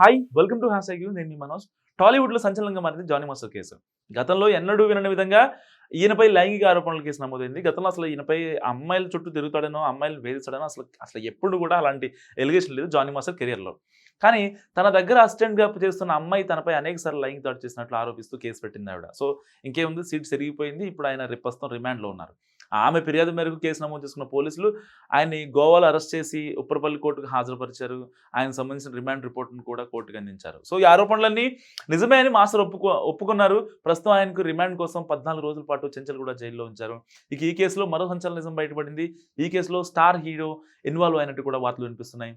hi welcome to hash you నేను మీ మనోజ్ టాలీవుడ్లో సంచలనంగా మారింది జానీ మాస్టర్ కేసు. గతంలో ఎన్నడూ వినని విధంగా ఈయనపై లైంగిక ఆరోపణల కేసు నమోదైంది. గతంలో అసలు ఈయనపై అమ్మాయిల చుట్టూ తిరుగుతాడనో అమ్మాయిలు వేధిస్తాడనో అసలు అసలు ఎప్పుడు కూడా అలాంటి ఎలిగేషన్ లేదు జానీ మాస్టర్ కెరియర్లో. కానీ తన దగ్గర అసిస్టెంట్గా చేస్తున్న అమ్మాయి తనపై అనేక సార్లు లైంగిక దాడి చేసినట్లు ఆరోపిస్తూ కేసు పెట్టింది ఆవిడ. సో ఇంకేముంది? సీట్ సెరిగిపోయింది. ఇప్పుడు ఆయన రిపస్తం రిమాండ్లో ఉన్నారు. ఆమె ఫిర్యాదు మేరకు కేసు నమోదు చేసుకున్న పోలీసులు ఆయన్ని గోవాలో అరెస్ట్ చేసి ఉప్పరపల్లి కోర్టుకు హాజరుపరిచారు. ఆయన సంబంధించిన రిమాండ్ రిపోర్ట్ను కూడా కోర్టుకు అందించారు. సో ఈ ఆరోపణలన్నీ నిజమే అని మాస్టర్ ఒప్పుకో ఒప్పుకున్నారు. ప్రస్తుతం ఆయనకు రిమాండ్ కోసం పద్నాలుగు రోజుల పాటు చెంచల్ కూడా జైల్లో ఉంచారు. ఇక ఈ కేసులో మరో సంచలన నిజం బయటపడింది. ఈ కేసులో స్టార్ హీరో ఇన్వాల్వ్ అయినట్టు కూడా వార్తలు వినిపిస్తున్నాయి.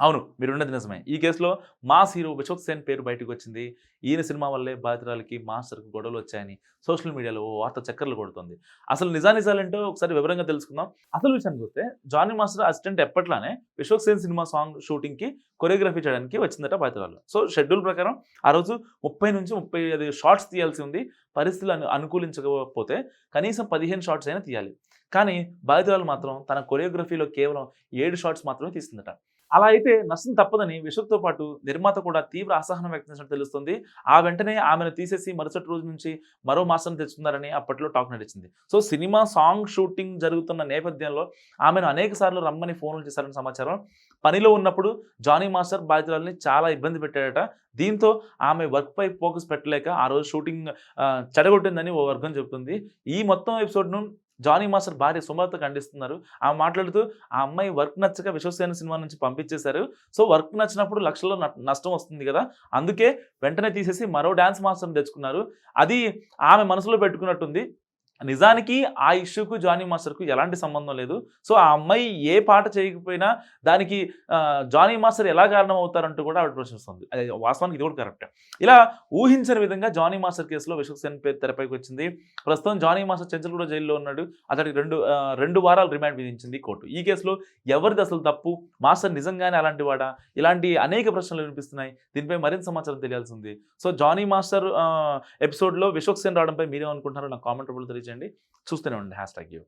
అవును మీరు ఉన్నది నిజమే. ఈ కేసులో మాస్ హీరో విశ్వక్ సేన్ పేరు బయటకు వచ్చింది ఈయన సినిమా వల్లే బాధితురాలకి మాస్టర్కి గొడవలు వచ్చాయని సోషల్ మీడియాలో ఓ వార్త చక్కర్లు కొడుతుంది. అసలు నిజానిజాలేంటో ఒకసారి వివరంగా తెలుసుకుందాం. అసలు విషయానికి వస్తే జానీ మాస్టర్ అసిస్టెంట్ ఎప్పట్లానే విశ్వక్ సేన్ సినిమా సాంగ్ షూటింగ్కి కొరియోగ్రఫీ చేయడానికి వచ్చిందట బాధితురాలు. సో షెడ్యూల్ ప్రకారం ఆ రోజు ముప్పై నుంచి ముప్పై ఐదు షార్ట్స్ తీయాల్సి ఉంది. పరిస్థితులు అనుకూలించకపోతే కనీసం పదిహేను షార్ట్స్ అయినా తీయాలి. కానీ బాధితురాలు మాత్రం తన కొరియోగ్రఫీలో కేవలం ఏడు షార్ట్స్ మాత్రమే తీస్తుందట అలా అయితే నష్టం తప్పదని విశ్వక్తో పాటు నిర్మాత కూడా తీవ్ర అసహనం వ్యక్తం చేసినట్టు తెలుస్తుంది. ఆ వెంటనే ఆమెను తీసేసి మరుసటి రోజు నుంచి మరో మాసం తెచ్చుకున్నారని అప్పట్లో టాక్ నడిచింది. సో సినిమా సాంగ్ షూటింగ్ జరుగుతున్న నేపథ్యంలో ఆమెను అనేక సార్లు రమ్మని ఫోన్లు చేశారని సమాచారం. పనిలో ఉన్నప్పుడు జానీ మాస్టర్ బాధితులని చాలా ఇబ్బంది పెట్టాడట. దీంతో ఆమె వర్క్పై ఫోకస్ పెట్టలేక ఆ రోజు షూటింగ్ చెడగొట్టిందని ఓ వర్గం చెబుతుంది. ఈ మొత్తం ఎపిసోడ్ను జానీ మాస్టర్ భార్య సుమలత ఖండిస్తున్నారు. ఆమె మాట్లాడుతూ ఆ అమ్మాయి వర్క్ నచ్చక విశ్వసేన సినిమా నుంచి పంపించేశారు. సో వర్క్ నచ్చినప్పుడు లక్షల్లో న- నష్టం వస్తుంది కదా. అందుకే వెంటనే తీసేసి మరో డ్యాన్స్ మాస్టర్ని తెచ్చుకున్నారు. అది ఆమె మనసులో పెట్టుకున్నట్టుంది. నిజానికి ఆ ఇష్యూకు జానీ మాస్టర్కు ఎలాంటి సంబంధం లేదు. సో ఆ అమ్మాయి ఏ పాట చేయకపోయినా దానికి జానీ మాస్టర్ ఎలా కారణం అవుతారంటూ కూడా ఆవిడ ప్రశ్నిస్తుంది. వాస్తవానికి ఇది కూడా కరెక్ట్. ఇలా ఊహించని విధంగా జానీ మాస్టర్ కేసులో విశ్వసేన్ పేరు తెరపైకి వచ్చింది. ప్రస్తుతం జానీ మాస్టర్ చెంచల్ కూడా జైల్లో ఉన్నాడు. అతడికి రెండు రెండు వారాలు రిమాండ్ విధించింది కోర్టు. ఈ కేసులో ఎవరిది అసలు తప్పు? మాస్టర్ నిజంగానే అలాంటి వాడా? ఇలాంటి అనేక ప్రశ్నలు వినిపిస్తున్నాయి. దీనిపై మరింత సమాచారం తెలియాల్సింది సో జానీ మాస్టర్ ఎపిసోడ్లో విశ్వక్ సేన్ రావడంపై మీరేమనుకుంటున్నారో నాకు కామెంట్ రూపంలో తెలియజేయండి. చూస్తూనే ఉండండి. Hash tag you